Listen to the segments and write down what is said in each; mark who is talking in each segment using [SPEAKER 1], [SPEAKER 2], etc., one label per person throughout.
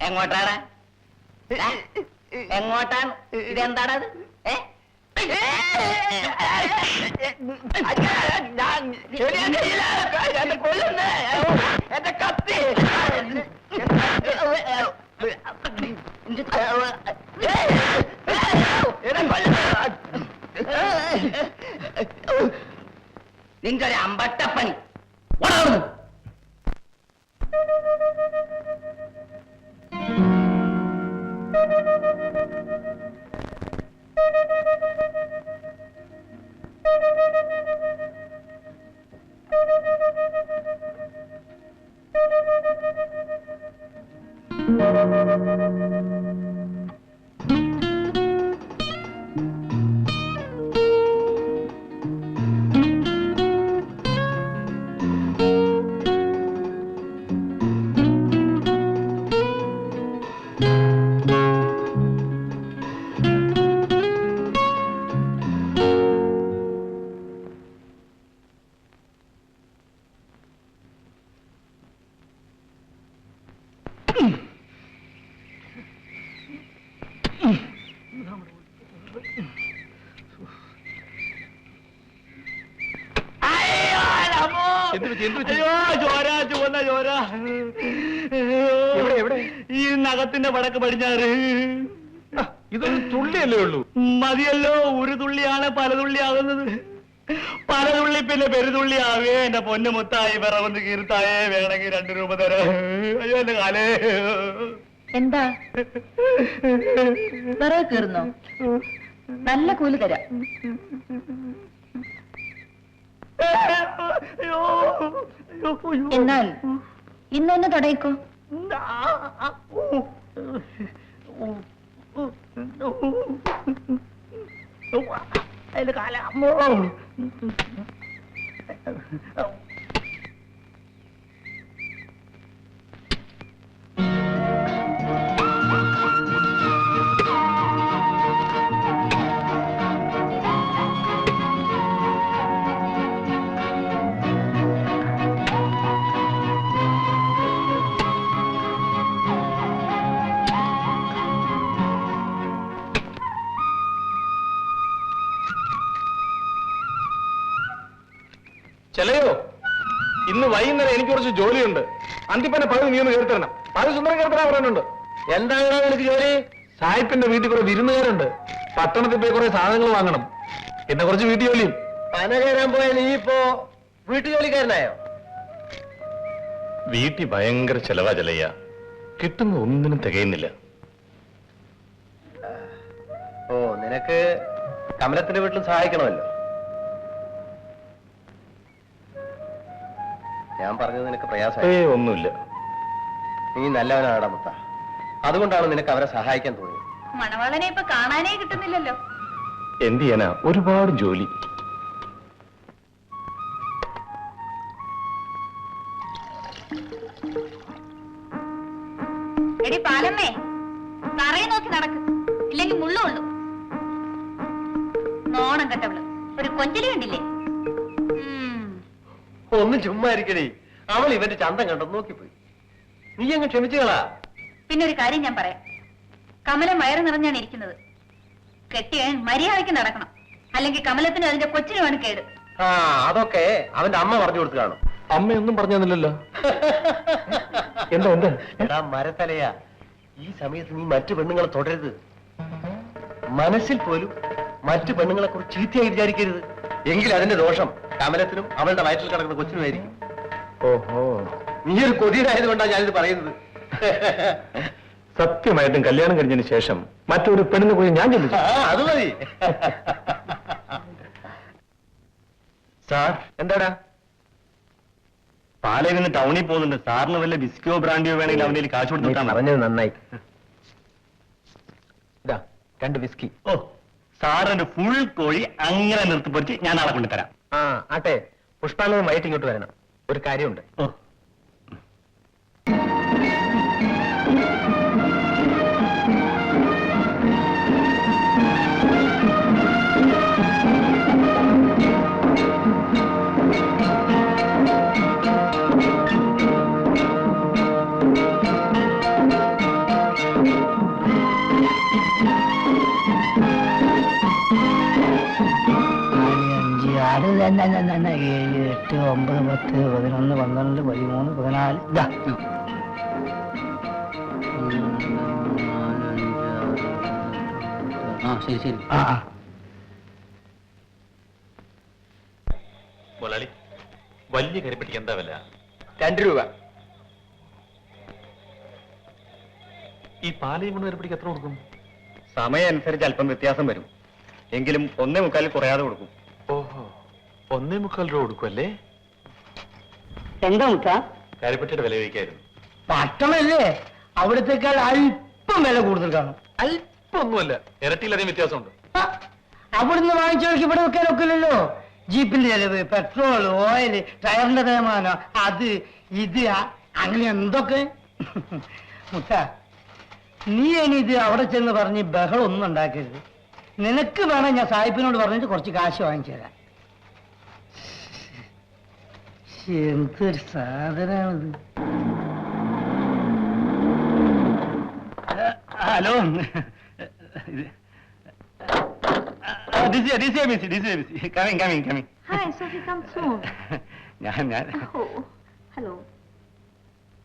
[SPEAKER 1] എങ്ങോട്ടാണ് എങ്ങോട്ടാണ് ഇതെന്താണ് അത് ഏ
[SPEAKER 2] ഞാൻ ശരിയാക്കിയില്ല. എന്നെ കൊല്ലുന്നേ. എന്റെ കത്തി എന്നെ കൊല്ലുന്നേ.
[SPEAKER 1] നിന്റെ ഒരു അമ്പട്ടപ്പണി വളർന്നു
[SPEAKER 2] അയ്യോ,
[SPEAKER 3] എന്ത് പറ്റി, എന്ത് പറ്റി?
[SPEAKER 2] അയ്യോ, ചോര, ചുവന്ന ചോര.
[SPEAKER 3] എവിടെ, എവിടെ?
[SPEAKER 2] ഈ നഖത്തിന്റെ വടക്ക് പടിഞ്ഞാറ്
[SPEAKER 3] ആ, ഇതൊരു തുള്ളിയല്ലേ ഉള്ളൂ
[SPEAKER 2] മതിയല്ലോ ഒരു തുള്ളിയാണ് പല തുള്ളിയാകുന്നത് പല തുള്ളി പിന്നെ പെരുതുള്ളി ആവേ എന്റെ പൊന്നു മുത്തായി വിറവൊന്ന് കീർത്തായേ വേണമെങ്കിൽ രണ്ടു രൂപ തരാം അയ്യോ എന്റെ കാലേ
[SPEAKER 4] എന്താ വിറക് കീറുന്നോ നല്ല കൂലി തരാം. എന്നാൽ ഇന്ന് തന്നെ തുടങ്ങിക്കോ
[SPEAKER 2] അതിന്റെ കാല അമ്മോ
[SPEAKER 3] ചെലയോ? ഇന്ന് വൈകുന്നേരം എനിക്ക് കുറച്ച് ജോലിയുണ്ട്. അന്തിപ്പന്നെ പകുതി നീ ഒന്ന് കേൾത്തരണം പകുതി സുന്ദരം കേൾത്തരാ പറയുന്നുണ്ട് എന്താണ് എനിക്ക് ജോലി? സായിപ്പിന്റെ വീട്ടിൽ കുറെ വിരുന്നുകാരുണ്ട്. പട്ടണത്തിൽ പോയി കുറെ സാധനങ്ങൾ വാങ്ങണം. പിന്നെ കുറച്ച് വീട്ടു ജോലിയും
[SPEAKER 5] പന കയറാൻ പോയ നീ ഇപ്പോ വീട്ടുജോലിക്കാരനായോ?
[SPEAKER 3] വീട്ടിൽ ഭയങ്കര ചെലവാ ചെലയ്യ കിട്ടുന്ന ഒന്നിനും തികയുന്നില്ല.
[SPEAKER 5] ഓ നിനക്ക് കമലത്തിന്റെ വീട്ടിൽ സഹായിക്കണമല്ലോ. ഞാൻ പറഞ്ഞത് നിനക്ക് പ്രയാസമായി.
[SPEAKER 3] ഒന്നുമില്ല.
[SPEAKER 5] നീ നല്ലവനാടാ മുത്ത. അതുകൊണ്ടാണ് നിനക്ക് അവരെ സഹായിക്കാൻ തോന്നിയത്.
[SPEAKER 4] മണവാളനെ ഇപ്പൊ കാണാനേ കിട്ടുന്നില്ലല്ലോ.
[SPEAKER 3] എന്ത് ചെയ്യാനാ? ഒരുപാട് ജോലി.
[SPEAKER 4] എടി പാലമ്മേ തറയെ നോക്കി നടക്ക്. ഇല്ലെങ്കിൽ മുള്ളുള്ളൂ നോണം കെട്ടവൾ. ഒരു കൊഞ്ചലി കണ്ടില്ലേ.
[SPEAKER 5] ഒന്ന് ചുമ്മാ ഇരിക്കണേ അവൾ ഇവന്റെ ചന്തം കണ്ടെന്ന് നോക്കിപ്പോയി. നീ അങ്ങ് ക്ഷമിച്ചുകളാ.
[SPEAKER 4] പിന്നെ ഒരു കാര്യം ഞാൻ പറയാം. കമലം വയറ് നിറഞ്ഞാണ് ഇരിക്കുന്നത്. കെട്ടിയൻ മര്യാദയ്ക്ക് നടക്കണം. അല്ലെങ്കിൽ കമലത്തിന് അതിന്റെ കൊച്ചിനുമാണ് കേട്.
[SPEAKER 5] ആ അതൊക്കെ അവന്റെ അമ്മ പറഞ്ഞു കൊടുത്തു കാണും.
[SPEAKER 3] അമ്മയൊന്നും പറഞ്ഞു തന്നില്ലല്ലോ എന്താ എന്താ?
[SPEAKER 5] എടാ മരത്തലയാ. ഈ സമയത്ത് നീ മറ്റു പെണ്ണുങ്ങളെ തുടരുത്. മനസ്സിൽ പോലും മറ്റു പെണ്ണുങ്ങളെ കുറിച്ച് ചീത്തയായി വിചാരിക്കരുത്. എങ്കിൽ അതിന്റെ ദോഷം കമലത്തിനും അവളുടെ വയറ്റിൽ കിടക്കുന്ന കൊച്ചിനുമായിരിക്കും
[SPEAKER 3] ഓഹോ.
[SPEAKER 5] നീ ഒരു കൊതിയനായതുകൊണ്ടാണ് ഞാനിത് പറയുന്നത്.
[SPEAKER 3] സത്യമായിട്ടും കല്യാണം കഴിഞ്ഞതിന് ശേഷം മറ്റൊരു പെണ്ണിനെ കുറിച്ച് ഞാൻ ചിന്തിച്ചു.
[SPEAKER 5] ആ, അത് മതി.
[SPEAKER 3] സാർ എന്താടാ?
[SPEAKER 2] പാലയിൽ നിന്ന് ടൗണിൽ പോകുന്നുണ്ട്. സാറിന് വല്ല ബിസ്കോ ബ്രാൻഡിയോ വേണമെങ്കിൽ അവനിൽ കാശ് കൊടുത്തിട്ടാണ്
[SPEAKER 5] പറഞ്ഞത് നന്നായി. ഇതാ രണ്ട് വിസ്കി
[SPEAKER 2] ഓ. സാറിന്റെ ഫുൾ കോഴി അങ്ങനെ നിർത്തിപ്പൊടിച്ച് ഞാൻ ആളെ കൊണ്ടുതരാം
[SPEAKER 5] ആ ആട്ടെ. പുഷ്പാലയം വൈകിട്ട് ഇങ്ങോട്ട് വരണം. ഒരു കാര്യമുണ്ട്.
[SPEAKER 2] ഓ. ഏഴ് എട്ട് ഒമ്പത് പത്ത് പതിനൊന്ന് പന്ത്രണ്ട് പതിമൂന്ന് പതിനാല്. ഇതാ
[SPEAKER 1] ആ ശരി ശരി.
[SPEAKER 2] ആ ആ.
[SPEAKER 3] മുതലാളി വലിയ കരിപ്പെട്ടിക്ക് എന്താ വില?
[SPEAKER 5] രണ്ട് രൂപ.
[SPEAKER 3] ഈ പാലയും കൊണ്ട് കരിപ്പെട്ടിക്ക് എത്ര കൊടുക്കും?
[SPEAKER 2] സമയം അനുസരിച്ച് അല്പം വ്യത്യാസം വരും. എങ്കിലും ഒന്നേ മുക്കാലിൽ കുറയാതെ കൊടുക്കും.
[SPEAKER 3] ഓഹോ. ഒന്നേ മുക്കാൽ രൂപ കൊടുക്കുമല്ലേ
[SPEAKER 2] എന്താ മുട്ട
[SPEAKER 3] കരിപ്പെട്ടിയുടെ വില ചോദിക്കായിരുന്നു.
[SPEAKER 2] പട്ടണല്ലേ? അവിടത്തേക്കാൾ അല്പം വില കൂടുതൽ കാണും.
[SPEAKER 3] അല്പൊന്നുമല്ല ഇരട്ടിയിലധികം വ്യത്യാസമുണ്ട്.
[SPEAKER 2] ആ, അവിടുന്ന് വാങ്ങിച്ചവർക്ക് ഇവിടെ വെക്കാൻ ഒക്കില്ലല്ലോ ജീപ്പിന്റെ ചെലവ് പെട്രോൾ ഓയിൽ ടയറിന്റെ തേമാനം അത് ഇത് അങ്ങനെ എന്തൊക്കെ? മുത്ത നീ ഇനി ഇത് അവിടെ ചെന്ന് പറഞ്ഞ് ബഹളം ഒന്നും ഉണ്ടാക്കരുത്. നിനക്ക് വേണം ഞാൻ സാഹിബിനോട് പറഞ്ഞിട്ട് കുറച്ച് കാശ് വാങ്ങിച്ചു തരാം എന്തൊരു സാധനമാണിത് hello coming coming coming
[SPEAKER 4] Hi, Sophie, come soon.
[SPEAKER 2] ഞാൻ ഞാൻ
[SPEAKER 4] Oh, hello.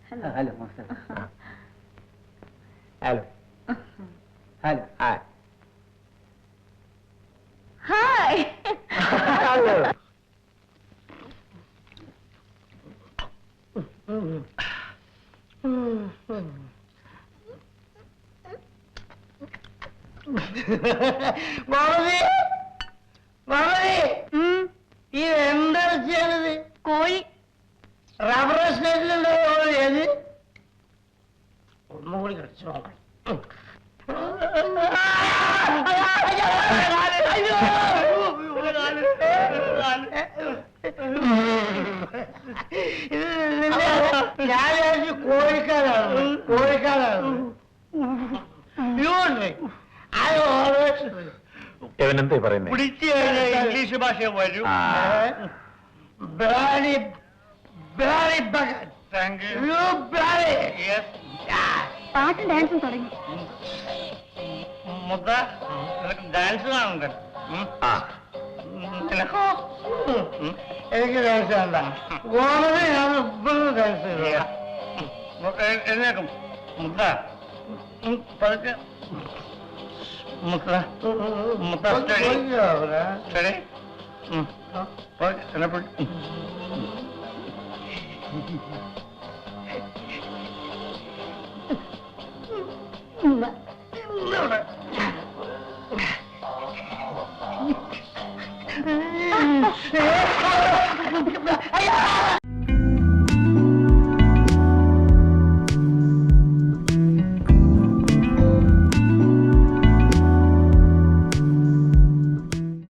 [SPEAKER 4] Hello.
[SPEAKER 2] Hello hello hello
[SPEAKER 4] hi
[SPEAKER 2] Hi. മാമതി മാമതി ഇത് എന്താണ് ചെയ്യണത്
[SPEAKER 4] കോഴി.
[SPEAKER 2] റബ്ബർ സ്റ്റേറ്റിലുണ്ടോ ഏത് ഒന്നും കൂടി കടിച്ചു നോക്കണം ഞാൻ കോഴിക്കാരാണ് കോഴിക്കാരാണ്.
[SPEAKER 3] എന്താ പറയുന്നത്
[SPEAKER 2] പിടിച്ചു കഴിഞ്ഞാൽ ഇംഗ്ലീഷ് ഭാഷ വരും.
[SPEAKER 3] ആ.
[SPEAKER 2] Bloody bloody thank you. Yes.
[SPEAKER 4] പാട്ടും ഡാൻസും തുടങ്ങി.
[SPEAKER 2] മുത്ത നിനക്ക് ഡാൻസ് കാണണ്ട?
[SPEAKER 3] ആ.
[SPEAKER 2] നിനക്കോ? എനിക്ക് ഡാൻസ് വേണ്ട. ഓണത് ഞാൻ ഇപ്പോഴും ഡാൻസ് എഴുന്നേക്കും മുത്ത ഉം, പതുക്കെ. മുത്ത മുത്ത സ്റ്റഡി സ്റ്റഡി എന്നെ പിടി ഇവിടെ